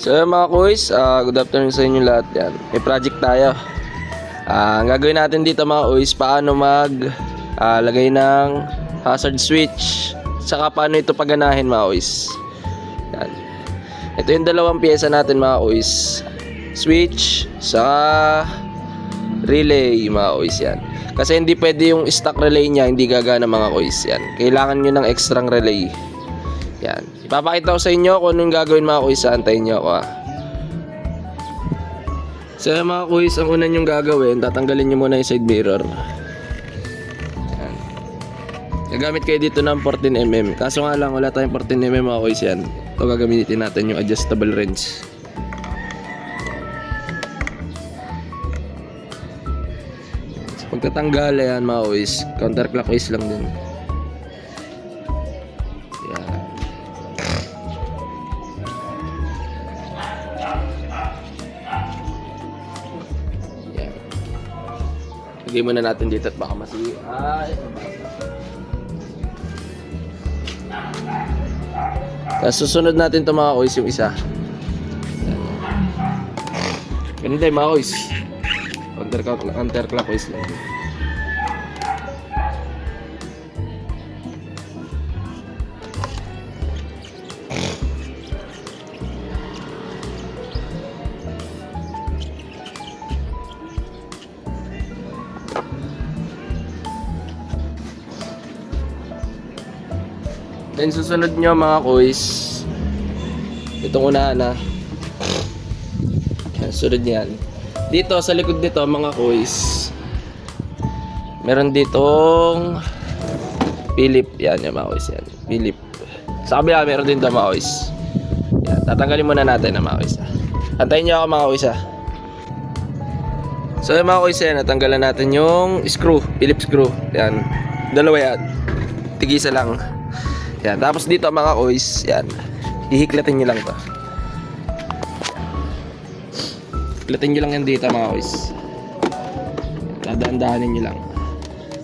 So yun, mga kuys, ah, good afternoon sa inyo lahat yan. May project tayo. Ah, ang gagawin natin dito mga kuys, paano mag ah, lagay ng hazard switch. Saka paano ito paganahin mga kuys. Yan. Ito yung dalawang pyesa natin mga kuys. Switch, saka relay mga kuys yan. Kasi hindi pwede yung stock relay niya, hindi gagana mga kuys yan. Kailangan nyo ng extra relay. Yan. Ipapakita ko sa inyo kung anong gagawin mga kuys. Antayin nyo ako ah. So mga kuys, ang una nyong gagawin, tatanggalin nyo muna yung side mirror. Yan. Gagamit kayo dito ng 14mm. Kaso nga lang, wala tayong 14mm mga kuys yan. Ito gagamitin natin yung adjustable wrench. So, pagkatanggal yan mga kuys, counterclockwise lang din. Lagay muna natin dito at baka masi... Ay, Tapos susunod natin ito mga kuys yung isa. Ganun tayo mga kuys. Counterclock- Counterclockwise lang. Then susunod nyo mga kuys. Itong unahan na. Sunod yan. Dito sa likod nito mga kuys. Meron ditong Philip. Yan yung mga kuys yan. Philip. Sa kabila meron din daw mga kuys. Yan, tatanggalin muna natin ang mga kuys. Antayin nyo ako mga kuys ah. So yung mga kuys yan, natanggalan natin yung screw. Philip screw. Yan. Dalawa yan. Tigisa lang. Yan. Tapos dito mga kuys, yan. Hihiklatin nyo lang to. Hihiklatin nyo lang yan dito mga kuys. Dadaan-dahanin nyo lang.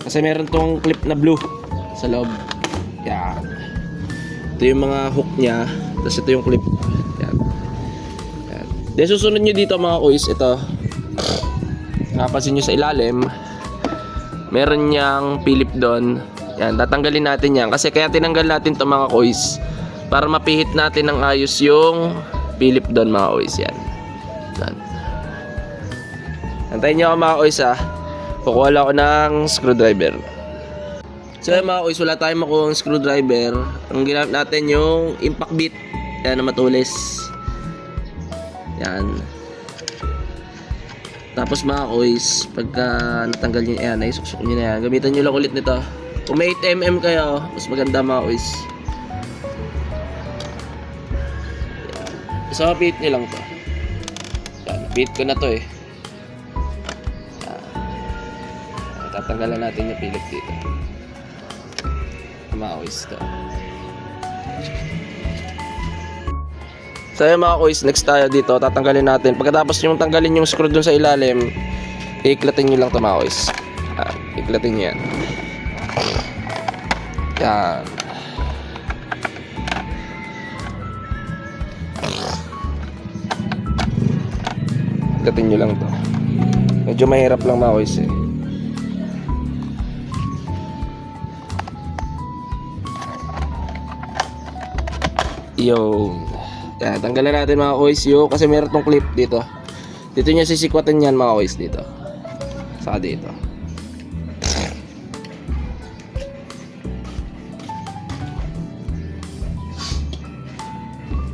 Kasi meron tong clip na blue sa loob. Yan. Ito yung mga hook niya. Tapos ito yung clip. Yan. Yan. Then susunod nyo dito mga kuys, ito. Napansin nyo sa ilalim. Meron niyang Philip doon. Yan, tatanggalin natin yan. Kasi kaya tinanggal natin to mga kois. Para mapihit natin ng ayos yung Philip doon mga kois. Yan. Yan. Antayin nyo ako mga kois ha. Kukuha lang ako ng screwdriver. So yan mga kois, wala tayong makuha ng screwdriver. Ang ginamit natin yung impact bit. Yan na matulis. Yan. Tapos mga kois, pagka natanggal nyo, ayan, naisuksok nyo na yan. Gamitan nyo lang ulit nito. Kung may 8mm kayo, mas maganda mga kois. So, pihit nyo lang to. Yan, pihit ko na to eh. Yan. Tatanggalan natin yung pilit dito. Mga kois to. So yun mga kuys, next tayo dito, tatanggalin natin. Pagkatapos yung tanggalin yung screw dun sa ilalim, iiklatin nyo lang ito mga kuys. Ah, iklatin nyo yan. Yan. Iklatin nyo lang to. Medyo mahirap lang mga kuys eh. Yun. Yan, tanggalan natin mga kuys yung kasi meron tong clip dito. Dito niya sisikwatan yan mga kuys dito. Saka dito.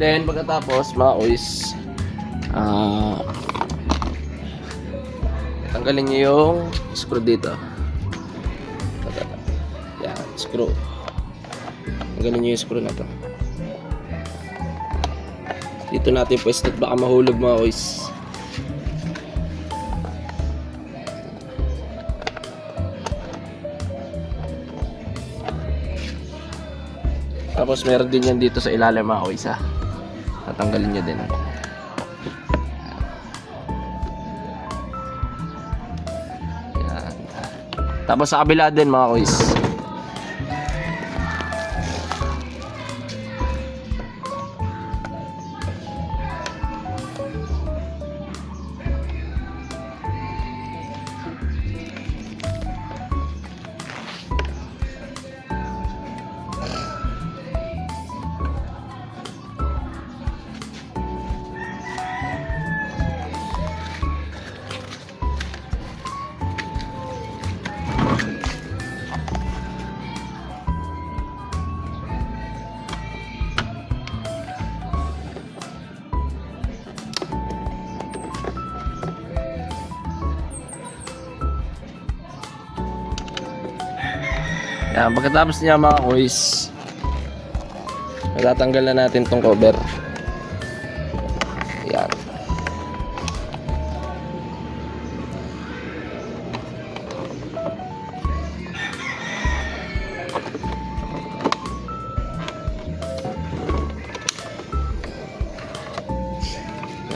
Then pagkatapos mga kuys ah tanggalin niyo yung screw dito. Yan, screw. Tanggalin niyo yung screw na to. Dito natin pwesto at baka mahulog mga boys. Tapos meron din yan dito sa ilalim mga boys ha. Tatanggalin nyo din. Yan. Tapos sa kabila din mga boys. Yan, pagkatapos niya mga kuys, matatanggal na natin tong cover. Yan.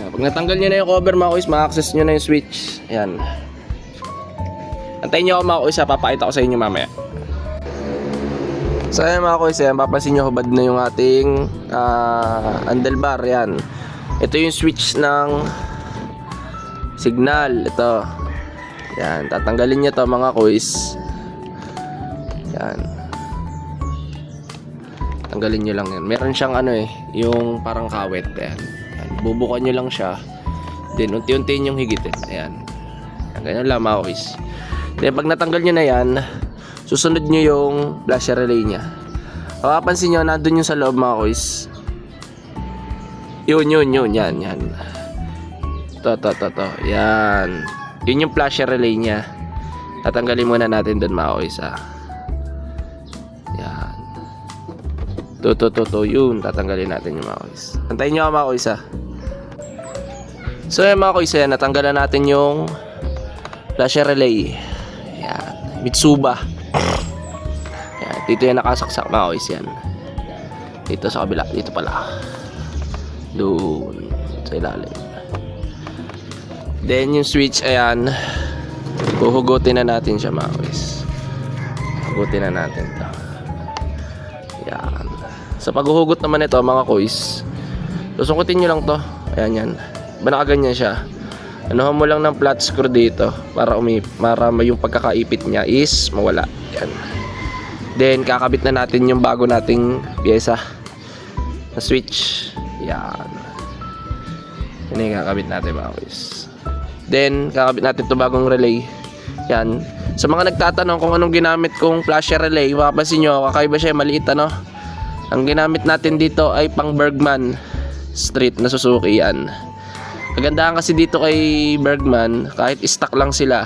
Yan, Pag natanggal nyo na yung cover mga kuys, ma-access nyo na yung switch. Yan. Antayin nyo ako mga kuys, ha? papakita ko sa inyo mamaya. So ayan mga kuys, ayan, papansin nyo hubad na yung ating ah, handlebar. Yan. Ito yung switch ng signal. Ito. Yan, tatanggalin nyo to mga kuys. Yan. Tanggalin nyo lang yan. Meron siyang ano eh, yung parang kawet. Ayan. Ayan. Bubukan nyo lang siya. Then, unti-untiin yung higitin. Ayan. Ayan. Ganyan lang mga kuys. Then, pag natanggal nyo na yan, susunod nyo yung flasher relay niya. Mapapansin nyo, nandun yung sa loob mga kuys. Yun, yun, yun. Yan, yan. To, to, to, to. Yan. Yun yung flasher relay niya. Tatanggalin muna natin doon mga kuys, ah. Yan. To, to, to, to. Yun. Tatanggalin natin yung mga kuys. Antayin nyo mga kuys, ah. So, yan mga kuys, yan. Natanggalan natin yung flasher relay. Yan. Mitsuba. Yan. Dito yan nakasaksak mga kuys yan. Dito sa kabila. Dito pala. Doon. Sa ilalim. Then yung switch, ayan. Huhugutin na natin siya mga kuys. Hugutin na natin to. Yan. Sa paghuhugot naman ito mga kuys, susungkutin nyo lang to. Ayan yan. Ba nakaganyan siya. Anuhan mo lang ng flat screw dito para umi para yung pagkakaipit niya is mawala. Yan. Then kakabit na natin yung bago nating pyesa na switch. Yan. Yan yung kakabit natin mga kuys. Then kakabit natin to bagong relay. Yan. Sa mga nagtatanong kung anong ginamit kong flasher relay, mapapansin nyo, kakaiba siya, maliit ano. Ang ginamit natin dito ay pang Bergman Street na Suzuki yan. Kagandahan kasi dito kay Bergman, kahit stock lang sila,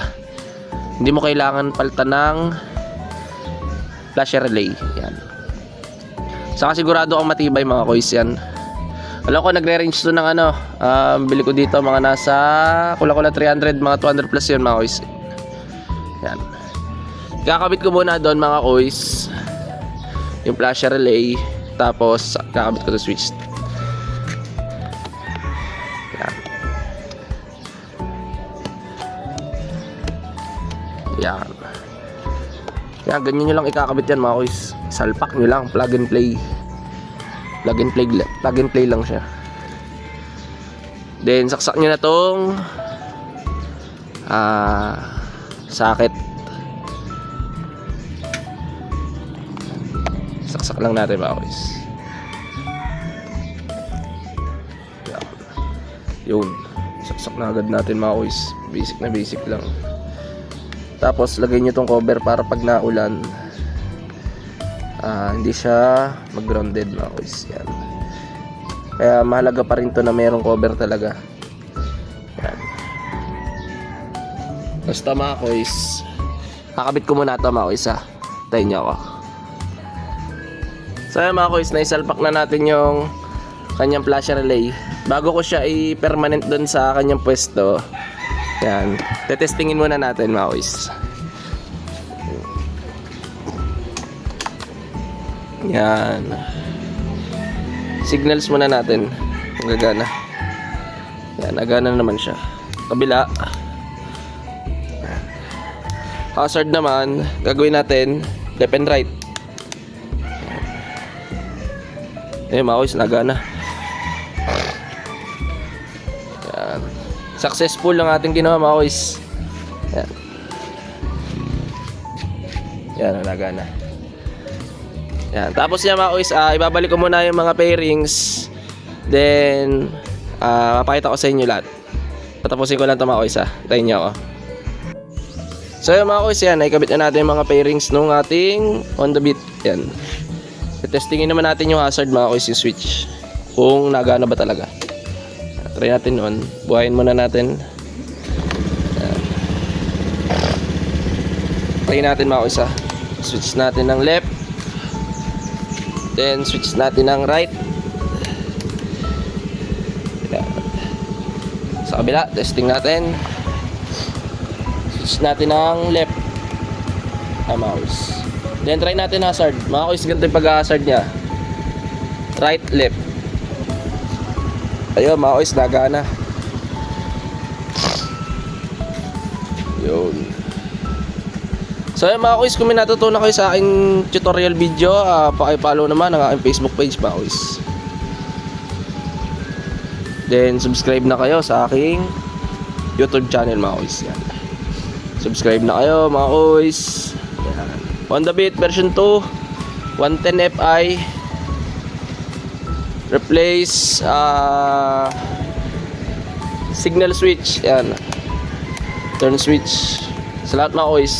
hindi mo kailangan palitan ng flasher relay. Yan. Saka sigurado akong matibay mga kois yan. Alam ko nagre-range to ng ano, um, bili ko dito mga nasa kula-kula 300, mga 200 plus yun mga kois. Yan. Kakabit ko muna doon mga kois yung flasher relay tapos kakabit ko sa switch. Yan, ganyan nyo lang ikakabit yan mga kuys. Salpak nyo lang, plug and play. Plug and play, plug and play lang siya. Then, saksak nyo na tong ah, socket. Saksak lang natin mga kuys. Yun. Saksak na agad natin mga kuys. Basic na basic lang. Tapos lagay nyo tong cover para pag naulan ah, hindi siya mag-grounded mga kuys. Yan. Kaya mahalaga pa rin to na mayroong cover talaga. Yan. Basta mga kuys. Kakabit ko muna ito mga kuys ha. Tayo nyo ako. So yan mga kuys, naisalpak na natin yung kanyang flasher relay. Bago ko siya i-permanent doon sa kanyang pwesto, yan. Tetestingin muna natin mga. Yan. Signals muna natin. Kung gagana. Yan, nagana naman siya. Kabila. Hazard naman, gagawin natin left and right. Eh, mga kuys, nagana. Successful ang ating ginawa mga kuys. Yan. Yan, nagana. Yan. Tapos yan mga kuys, ah, ibabalik ko muna yung mga pairings. Then, ah, mapakita ko sa inyo lahat. Patapusin ko lang ito mga kuys ha. Tayo niyo ako. So yung mga kuys, yan, naikabit na natin yung mga pairings nung ating Honda Beat. Yan. Testingin naman natin yung hazard mga kuys, yung switch. Kung nagana ba talaga. Try natin noon. Buhayin muna natin. Try natin mga ha. Switch natin ng left. Then switch natin ng right. Sa kabila, testing natin. Switch natin ng left. Ah, mouse. Then try natin hazard. Mga kuys, ganito yung pag-hazard niya. Right, left. Ayun, mga kuys, nagana. Yun. So ayun mga kuys, kung may natutunan kayo sa aking tutorial video, uh, pakipollow naman ang aking Facebook page mga kuys. Then subscribe na kayo sa aking YouTube channel mga kuys. Yan. Subscribe na kayo mga kuys. Yan. Honda Beat version 2, 110 Fi. Replace uh, signal switch. Yan. Turn switch. Sa lahat mga kuys